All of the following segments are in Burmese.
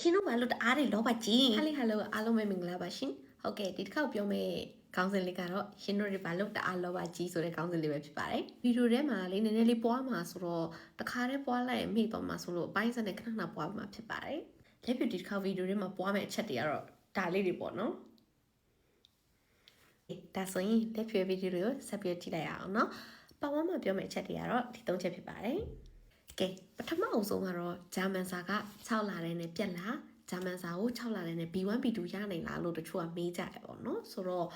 ရှင်တို့ဘာလို့တအားတွေလောပါကြီးဟယ်လိုဟယ်လိုအားလုံးပဲမင်္ဂလာပါရှင်ဟုတ်ကဲ့ဒီတစ်ခေါက်ပြောမယ့်ခေါင်းစဉ်လေးကတော့ရှင်တို့တွေဘာလို့တအားလောပါကြီးဆိုတဲ့ခေါင်းစဉ်လေးပဲဖြစ်ပါတယ်ဗီဒီယိုထဲမှာလေးနည်းနည်းလေးပွားမှာဆိုတော့တခါတည်းပွားလိုက်ရင်မိတော့မှာဆိုလို့အပိုင်းစနဲ့ခဏခဏပွားမှာဖြစ်ပါတယ်လက်ပြဒီတစ်ခေါက်ဗီဒီယိုထဲမှာပွားမယ့်အချက်တွေကတော့ဒါလေးတွေပေါ့နော်ဒါဆိုရင်လက်ပြဗီဒီယိုကိုဆက်ပြီးကြည့်လိုက်ရအောင်နော်ပတ်ဝန်းမှာပြောမယ့်အချက်တွေကတော့ဒီ၃ချက်ဖြစ်ပါတယ် ကဲပထမအဆုံးကတော့ဂျာမန်စာက6လတဲ့နဲ့ပြက်လာဂျာမန်စာကို6လတဲ့နဲ့ B1 B2 ရနိုင်လားလို့တချို့ကမေးကြတယ်ပေါ့နော်ဆိုတော့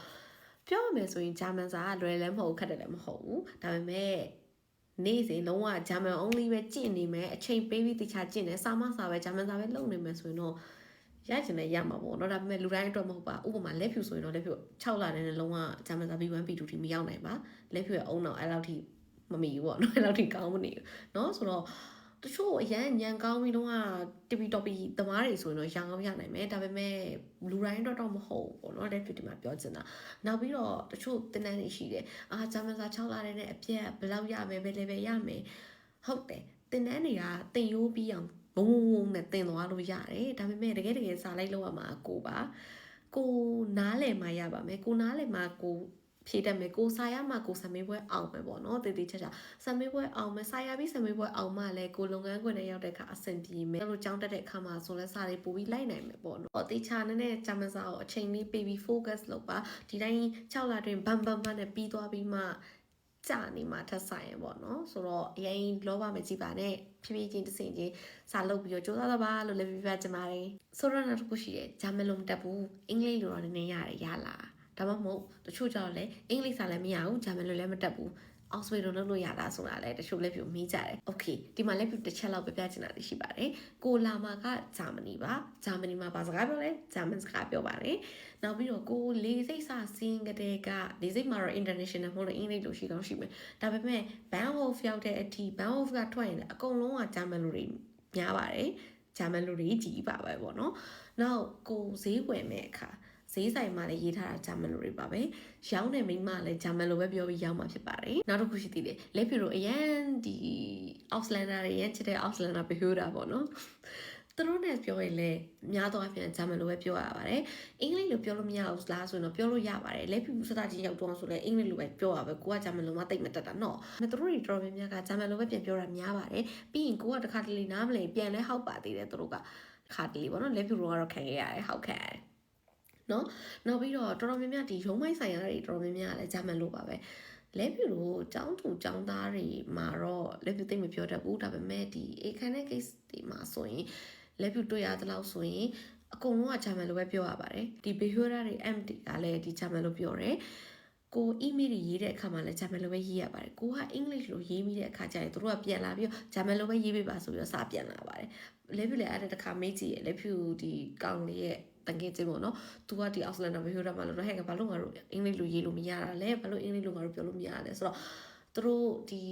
ပြောရမယ်ဆိုရင်ဂျာမန်စာကလွယ်လည်းမဟုတ်ဘူးခက်တယ်လည်းမဟုတ်ဘူးဒါပေမဲ့နေ့စဉ်လုံးဝဂျာမန် only ပဲကျင့်နေမယ်အချိန်ပေးပြီးတခြားကျင့်တယ်စာမစာပဲဂျာမန်စာပဲလုပ်နေမယ်ဆိုရင်တော့ရကျင်လည်းရမှာပေါ့เนาะဒါပေမဲ့လူတိုင်းအတွက်မဟုတ်ပါဥပမာလက်ဖြူဆိုရင်တော့လက်ဖြူ6လတဲ့နဲ့လုံးဝဂျာမန်စာ B1 B2 ထိမရောက်နိုင်ပါလက်ဖြူရဲ့အုံတော့အဲ့လောက်ထိ မမီဘူးပေါ့เนาะအဲ့လောက်ထိကောင်းမနေဘူးเนาะဆိုတော့တချို့အရန်ညံကောင်းပြီးတော့တီဗီတော်ပီသမားတွေဆိုရင်တော့ရန်ကောင်းရနိုင်မယ်ဒါပေမဲ့လူတိုင်းတော့တော့မဟုတ်ဘူးပေါ့နော်လက်ဖြစ်ဒီမှာပြောချင်တာနောက်ပြီးတော့တချို့တင်းတန်းတွေရှိတယ်အာဂျာမန်စာ6လာတဲ့နဲ့အပြက်ဘယ်လောက်ရမယ်ဘယ် level ရမယ်ဟုတ်တယ်တင်းတန်းတွေကတင်ရိုးပြီးအောင်ဘုံဘုံဘုံနဲ့တင်သွားလို့ရတယ်ဒါပေမဲ့တကယ်တကယ်စာလိုက်လို့ရမှာကိုပါကိုနားလည်မှရပါမယ်ကိုနားလည်မှကို ဖြည့်တတ်မယ်ကိုစာရမှကိုစမေးပွဲအောင်မယ်ပေါ့နော်တည်တည်ချာချာစမေးပွဲအောင်မယ်စာရပြီးစမေးပွဲအောင်မှလည်းကိုလုပ်ငန်းခွင်နဲ့ရောက်တဲ့အခါအဆင်ပြေမယ်အဲ့လိုကြောင်းတက်တဲ့အခါမှာဆိုလဲစာတွေပို့ပြီးလိုက်နိုင်မယ်ပေါ့နော်တေချာနဲ့နဲ့ဂျာမန်စာကိုအချိန်လေးပေးပြီး focus လုပ်ပါဒီတိုင်း6လတွင်ဘမ်ဘမ်ဘမ်နဲ့ပြီးသွားပြီးမှကြာနေမှာထက်ဆိုင်ရပေါ့နော်ဆိုတော့အရင်လောဘမကြည့်ပါနဲ့ဖြည်းဖြည်းချင်းတစ်စင်ချင်းစာလုပ်ပြီးတော့ကြိုးစားတော့ပါလို့လည်းပြပြကြပါတယ်ဆိုတော့နောက်တစ်ခုရှိတယ်ဂျာမန်လိုမတက်ဘူးအင်္ဂလိပ်လိုတော့နည်းနည်းရတယ်ရလား ဒါမှမဟုတ်တချို့ကြောင့်လည်းအင်္ဂလိပ်စာလည်းမရဘူးဂျာမန်လိုလည်းမတက်ဘူးအောက်ဆွေတော့လုပ်လို့ရတာဆိုတာလည်းတချို့လည်းပြမေးကြတယ်။ Okay ဒီမှာလည်းပြတစ်ချက်လောက်ပြပြချင်တာရှိပါတယ်။ကိုလာမာကဂျာမနီပါ။ဂျာမနီမှာဘာစကားပြောလဲ။ဂျာမန်စကားပြောပါတယ်။နောက်ပြီးတော့ကိုလေးစိတ်စာစင်းကတဲ့ကလေးစိတ်မှာတော့ international မဟုတ်လို့အင်္ဂလိပ်လိုရှိကောင်းရှိမယ်။ဒါပေမဲ့ Banhof ရောက်တဲ့အထိ Banhof ကထွက်ရင်လည်းအကုန်လုံးကဂျာမန်လိုတွေများပါတယ်။ဂျာမန်လိုတွေကြီးပါပဲပေါ့နော်။နောက်ကိုဈေးဝယ်မဲ့အခါ ဈေးဆိုင်မှာလည်းရေးထားတာဂျာမန်လိုတွေပါပဲရောင်းတဲ့မိန်းမလည်းဂျာမန်လိုပဲပြောပြီးရောင်းမှာဖြစ်ပါတယ်နောက်တစ်ခုရှိသေးတယ်လက်ဖြူတို့အရန်ဒီအောက်စလန်ဒါတွေရန်ချစ်တဲ့အောက်စလန်ဒါဘီဟိုတာပေါ့နော်သူတို့နဲ့ပြောရင်လည်းများသောအားဖြင့်ဂျာမန်လိုပဲပြောရပါတယ်အင်္ဂလိပ်လိုပြောလို့မရဘူးလားဆိုရင်တော့ပြောလို့ရပါတယ်လက်ဖြူစတာချင်းရောက်တော့ဆိုလည်းအင်္ဂလိပ်လိုပဲပြောရပဲကိုကဂျာမန်လိုမှတိတ်မတက်တာနော်မသူတို့တွေတော်တော်များများကဂျာမန်လိုပဲပြန်ပြောတာများပါတယ်ပြီးရင်ကိုကတခါတလေနားမလည်ပြန်လဲဟောက်ပါသေးတယ်သူတို့ကခါတလေပေါ့နော်လက်ဖြူတို့ကတော့ခံရရတယ်ဟောက်ခံရတယ် နော်နောက်ပြီးတော့တော်တော်များများဒီရုံးမိုင်းဆိုင်ရာတွေတော်တော်များများလည်းဂျာမန်လိုပါပဲလဲပြူတို့ចောင်းသူចောင်းသားတွေမှာတော့လဲပြူသိမ့်မပြောတတ်ဘူးဒါပေမဲ့ဒီအေခန်တဲ့ case တွေမှာဆိုရင်လဲပြူတွေ့ရသလောက်ဆိုရင်အကုန်လုံးကဂျာမန်လိုပဲပြောရပါတယ်ဒီ behavior တွေ MD ကလည်းဒီဂျာမန်လိုပြောတယ်ကို email တွေရေးတဲ့အခါမှာလည်းဂျာမန်လိုပဲရေးရပါတယ်ကိုက English လိုရေးမိတဲ့အခါကျရင်တို့ကပြန်လာပြီးတော့ဂျာမန်လိုပဲရေးပေးပါဆိုပြီးတော့စာပြန်လာပါတယ်လဲပြူလည်းအဲ့ဒါတခါမေးကြည့်ရလဲပြူဒီကောင်လေးရဲ့ တကယ်ချင်းပေါ့နော်။ तू ကဒီ Auckland မှာပြောတာမှလို့ဟဲ့ကဘာလို့ငါတို့အင်္ဂလိပ်လိုရေးလို့မရတာလဲဘာလို့အင်္ဂလိပ်လိုငါတို့ပြောလို့မရတာလဲဆိုတော့သူတို့ဒီ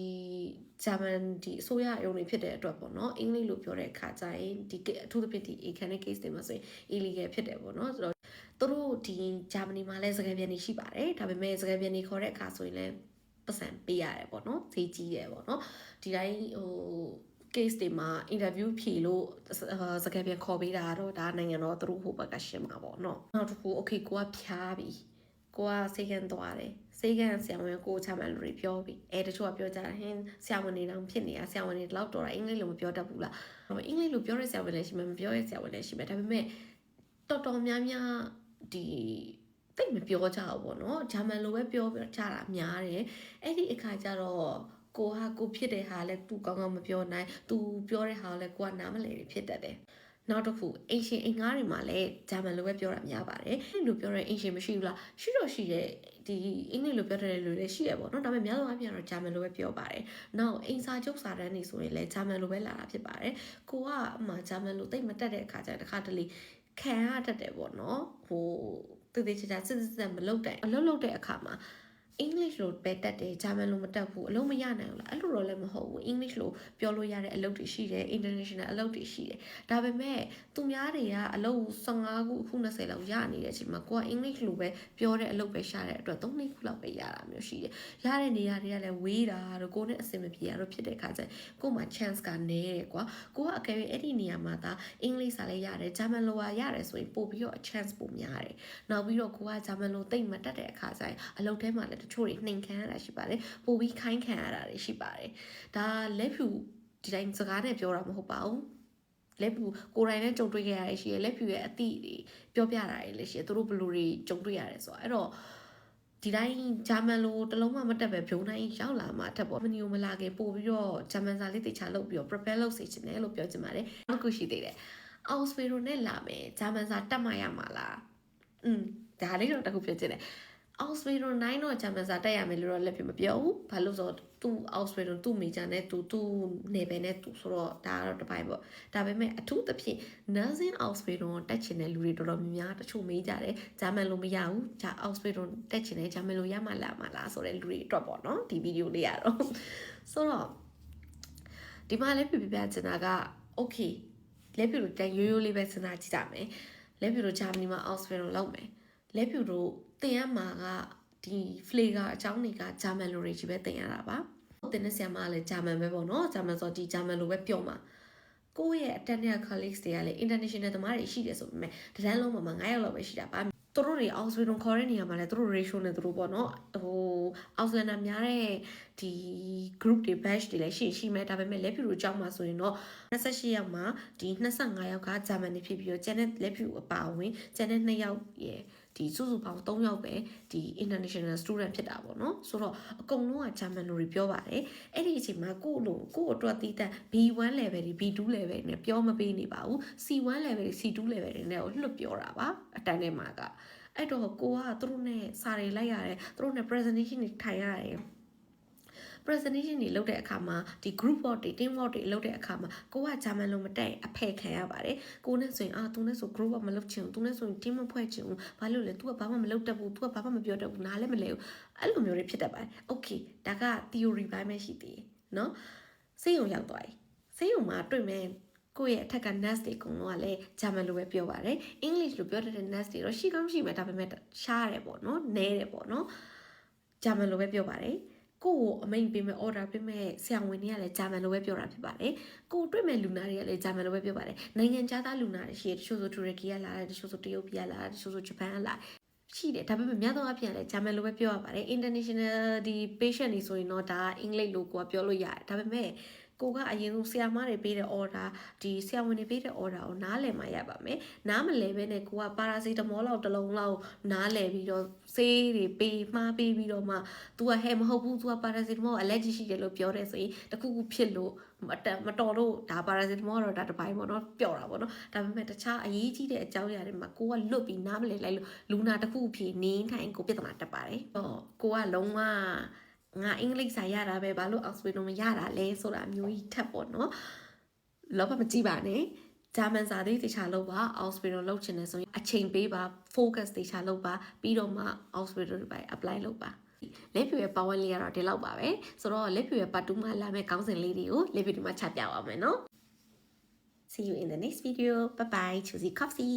ဂျာမန်ဒီအစိုးရအရုံတွေဖြစ်တဲ့အတွက်ပေါ့နော်အင်္ဂလိပ်လိုပြောတဲ့အခါကျရင်ဒီအထူးသဖြင့်ဒီ academic case တွေမှာဆိုရင် illegal ဖြစ်တယ်ပေါ့နော်ဆိုတော့သူတို့ဒီဂျာမနီမှာလည်းစကားပြန်နေရှိပါတယ်ဒါပေမဲ့စကားပြန်နေခေါ်တဲ့အခါဆိုရင်လည်းပတ်စံပေးရတယ်ပေါ့နော်ဈေးကြီးတယ်ပေါ့နော်ဒီတိုင်းဟို case တွေမှာ interview ဖြေလို့စကားပြန်ခေါ်ပေးတာတော့ဒါနိုင်ငံတော်သူတို့ဟိုဘက်ကရှင်းမှာပေါ့နော်နောက်တစ်ခု okay ကိုကဖြားပြီကိုကစေကန်သွားတယ်စေကန်ဆရာဝန်ကိုချမှန်လို့ပြောပြီအဲတချို့ကပြောကြတာဟင်းဆရာဝန်တွေတော့ဖြစ်နေတာဆရာဝန်တွေတော့တော်တာအင်္ဂလိပ်လိုမပြောတတ်ဘူးလားအင်္ဂလိပ်လိုပြောတဲ့ဆရာဝန်လည်းရှိမယ်မပြောတဲ့ဆရာဝန်လည်းရှိမယ်ဒါပေမဲ့တော်တော်များများဒီတိတ်မပြောကြဘူးပေါ့နော်ဂျာမန်လိုပဲပြောကြတာများတယ်အဲ့ဒီအခါကျတော့ ကိုဟာကိုဖြစ်တဲ့ဟာလဲသူကောင်းကောင်းမပြောနိုင်သူပြောတဲ့ဟာလဲကိုကနားမလည်ဖြစ်တတ်တယ်နောက်တစ်ခုအင်ရှင်အင်ငါးတွေမှာလည်းဂျာမန်လိုပဲပြောတာများပါတယ်အင်လိုပြောတဲ့အင်ရှင်မရှိဘူးလားရှိတော့ရှိတဲ့ဒီအင်္ဂလိပ်လိုပြောတဲ့လူတွေရှိရပေါ့နော်ဒါပေမဲ့များသောအားဖြင့်တော့ဂျာမန်လိုပဲပြောပါတယ်နောက်အင်စာချုပ်စာတမ်းတွေဆိုရင်လည်းဂျာမန်လိုပဲလာတာဖြစ်ပါတယ်ကိုကမှဂျာမန်လိုတိတ်မတက်တဲ့အခါကျတခါတလေခံရတတ်တယ်ပေါ့နော်ဟိုတည်တည်ချာချာစစ်စစ်မလုပ်တဲ့အလုပ်လုပ်တဲ့အခါမှာ English လို့ပဲတက်တယ်ဂျာမန်လို့မတက်ဘူးအလုံးမရနိုင်ဘူးလားအဲ့လိုတော့လည်းမဟုတ်ဘူး English လို့ပြောလို့ရတဲ့အလုပ်တွေရှိတယ် international အလုပ်တွေရှိတယ်ဒါပေမဲ့သူများတွေကအလုပ်15ခုအခု20လောက်ရနေတဲ့အချိန်မှာကိုက English လို့ပဲပြောတဲ့အလုပ်ပဲရှာတဲ့အတွက်3နှစ်ခုလောက်ပဲရတာမျိုးရှိတယ်ရတဲ့နေရာတွေကလည်းဝေးတာတော့ကိုနဲ့အဆင်မပြေတာတော့ဖြစ်တဲ့ခါကျရင်ကို့မှာ chance ကနည်းတယ်ကွာကိုကအကယ်၍အဲ့ဒီနေရာမှာဒါအင်္ဂလိပ်စာလည်းရတယ်ဂျာမန်လိုပါရတယ်ဆိုရင်ပို့ပြီးတော့ chance ပိုများတယ်နောက်ပြီးတော့ကိုကဂျာမန်လိုသိမ့်မတတ်တဲ့အခါကျရင်အလုပ်ထဲမှာလည်းတချို့တွေနှိမ်ခံရတာရှိပါတယ်ပို့ပြီးခိုင်းခံရတာတွေရှိပါတယ်ဒါလက်ဖြူဒီတိုင်းစကားနဲ့ပြောတာမဟုတ်ပါဘူးလက်ဖြူကိုယ်တိုင်နဲ့ကြုံတွေ့ခဲ့ရတဲ့ရှိရလက်ဖြူရဲ့အသည့်တွေပြောပြတာတွေလည်းရှိရသူတို့ဘယ်လိုတွေကြုံတွေ့ရတယ်ဆိုတာအဲ့တော့ဒီတိုင်းဂျာမန်လိုတလုံးမှမတက်ပဲဖြုံတိုင်းရောက်လာမှတက်ပေါ့မနီယိုမလာခင်ပို့ပြီးတော့ဂျာမန်စာလေးတေချာလုပ်ပြီးတော့ prepare လုပ်စေချင်တယ်လို့ပြောချင်ပါတယ်နောက်ခုရှိသေးတယ်အော်စပေရိုနဲ့လာမယ်ဂျာမန်စာတက်မှရမှာလားอืมဒါလေးတော့တခုပြောချင်တယ် အောက်စပေရို9တော့ဂျာမန်စာတက်ရမယ်လို့တော့လက်ပြမပြောဘူးဘာလို့ဆိုတော့သူ့အောက်စပေရိုသူ့မေဂျာနဲ့သူသူ့နေပဲနဲ့သူဆိုတော့ဒါကတော့တစ်ပိုင်းပေါ့ဒါပေမဲ့အထူးသဖြင့် nursing Oxford တက်ချင်တဲ့လူတွေတော်တော်များများတချို့မေးကြတယ်ဂျာမန်လိုမရဘူးဂျာ Oxford တက်ချင်တယ်ဂျာမန်လိုရမှလာမှလားဆိုတဲ့လူတွေအတွက်ပေါ့နော်ဒီဗီဒီယိုလေးရတော့ဆိုတော့ဒီမှာလည်းပြပြပြချင်တာက okay လက်ပြလို့တန်ရိုးရိုးလေးပဲစဉ်းစားကြည့်ကြမယ်လက်ပြလို့ဂျာမနီမှာ Oxford လောက်မယ်လက်ပြလို့ တင်ရမှာကဒီ flavor အကြောင်းတွေကဂျာမန်လိုတွေကြီးပဲတင်ရတာပါတင်တဲ့ဆရာမကလည်းဂျာမန်ပဲပေါ့နော်ဂျာမန်ဆိုဒီဂျာမန်လိုပဲပြောမှာကိုယ့်ရဲ့ attendant colleagues တွေကလည်း international သမားတွေရှိတယ်ဆိုပေမဲ့တန်းလုံးမှာ9ယောက်လောက်ပဲရှိတာပါသူတို့တွေ Oxford ခေါ်တဲ့နေရာမှာလည်းသူတို့ ratio နဲ့သူတို့ပေါ့နော်ဟို Auslander များတဲ့ဒီ group တွေ batch တွေလည်းရှိရှိမဲ့ဒါပေမဲ့လက်ဖြူတို့ကြောင်းမှာဆိုရင်တော့28ယောက်မှာဒီ25ယောက်ကဂျာမန်တွေဖြစ်ပြီးတော့ကျန်တဲ့လက်ဖြူအပါအဝင်ကျန်တဲ့2ယောက်ရဲ့ ဒီစုစုပေါင်း3ယောက်ပဲဒီ international student ဖြစ်တာပေါ့နော်ဆိုတော့အကုန်လုံးကဂျာမန်လိုတွေပြောပါတယ်အဲ့ဒီအချိန်မှာကို့လိုကို့အတွက်တည်တဲ့ B1 level တွေ B2 level တွေနဲ့ပြောမပေးနေပါဘူး C1 level တွေ C2 level တွေနဲ့ကိုလွတ်ပြောတာပါအတန်းထဲမှာကအဲ့တော့ကိုကသူတို့နဲ့စာတွေလိုက်ရတယ်သူတို့နဲ့ presentation တွေထိုင်ရတယ် presentation တွေလုပ်တဲ့အခါမှာဒီ group work တွေ team work တွေလုပ်တဲ့အခါမှာကိုကဂျာမန်လိုမတည့်အဖယ်ခံရပါတယ်ကိုနဲ့ဆိုရင်အာသူနဲ့ဆို group work မလုပ်ချင်ဘူးသူနဲ့ဆိုရင် team မဖွဲ့ချင်ဘူးဘာလို့လဲသူကဘာမှမလုပ်တတ်ဘူးသူကဘာမှမပြောတတ်ဘူးနားလည်းမလဲဘူးအဲ့လိုမျိုးတွေဖြစ်တတ်ပါတယ် okay ဒါက theory ဘိုင်းပဲရှိသေးတယ်နော်စေးရုံရောက်သွားပြီစေးရုံမှာတွေ့မယ်ကိုယ့်ရဲ့အထက်က nurse တွေအကုန်လုံးကလည်းဂျာမန်လိုပဲပြောပါတယ်။ English လိုပြောတတ်တဲ့ nurse တွေတော့ရှိကောင်းရှိမယ်ဒါပေမဲ့ရှားတယ်ပေါ့နော်။နဲတယ်ပေါ့နော်။ဂျာမန်လိုပဲပြောပါတယ်။ ကိုကိုအမိန်ပေးမဲ့ order ပေးမဲ့ဆရာဝန်တွေကလည်းဂျာမန်လိုပဲပြောတာဖြစ်ပါတယ်ကိုတွေ့မဲ့လူနာတွေကလည်းဂျာမန်လိုပဲပြောပါတယ်နိုင်ငံခြားသားလူနာတွေရှိတယ်တချို့ဆိုတူရကီကလာတယ်တချို့ဆိုတရုတ်ပြည်ကလာတယ်တချို့ဆိုဂျပန်ကလာရှိတယ်ဒါပေမဲ့များသောအားဖြင့်လည်းဂျာမန်လိုပဲပြောရပါတယ် international ဒီ patient တွေဆိုရင်တော့ဒါအင်္ဂလိပ်လိုကိုကပြောလို့ရတယ်ဒါပေမဲ့ ကိုကအရင်ဆုံးဆရာမတွေပေးတဲ့ order ဒီဆရာဝန်တွေပေးတဲ့ order ကိုနားလည်မှရပါမယ်နားမလည်ဘဲနဲ့ကိုကပါရာစီတမောလောက်တစ်လုံးလောက်နားလည်ပြီးတော့ဆေးတွေပေးမှားပေးပြီးတော့မှ तू ကဟဲ့မဟုတ်ဘူး तू ကပါရာစီတမော allergy ရှိတယ်လို့ပြောတယ်ဆိုရင်တခုခုဖြစ်လို့မတမတော်လို့ဒါပါရာစီတမောတော့ဒါတစ်ပိုင်းပေါ့နော်ပျော့တာပေါ့နော်ဒါပေမဲ့တခြားအရေးကြီးတဲ့အကြောင်းအရာတွေမှာကိုကလွတ်ပြီးနားမလည်လိုက်လို့လူနာတစ်ခုဖြေနေထိုင်ကိုပြဿနာတက်ပါတယ်ဟောကိုကလုံးဝ ငါအင်္ဂလိပ်စာရတာပဲဘာလို့အောက်စဝေးတော့မရတာလဲဆိုတာမျိုးကြီးထက်ပေါ့နော်လောဘမကြည့်ပါနဲ့ဂျာမန်စာသေးတေချာလုပ်ပါအောက်စပီရိုလုပ်ချင်တယ်ဆိုရင်အချိန်ပေးပါ focus တေချာလုပ်ပါပြီးတော့မှအောက်စပီရိုတွေပဲ apply လုပ်ပါလက်ဖြူရဲ့ပါဝင်လေးကတော့ဒီလောက်ပါပဲဆိုတော့လက်ဖြူရဲ့ပတ်တူးမှလာမယ့်ကောင်းစဉ်လေးတွေကိုလက်ဖြူဒီမှာချပြပါမယ်နော် See you in the next video. Bye bye. Choosy coffee.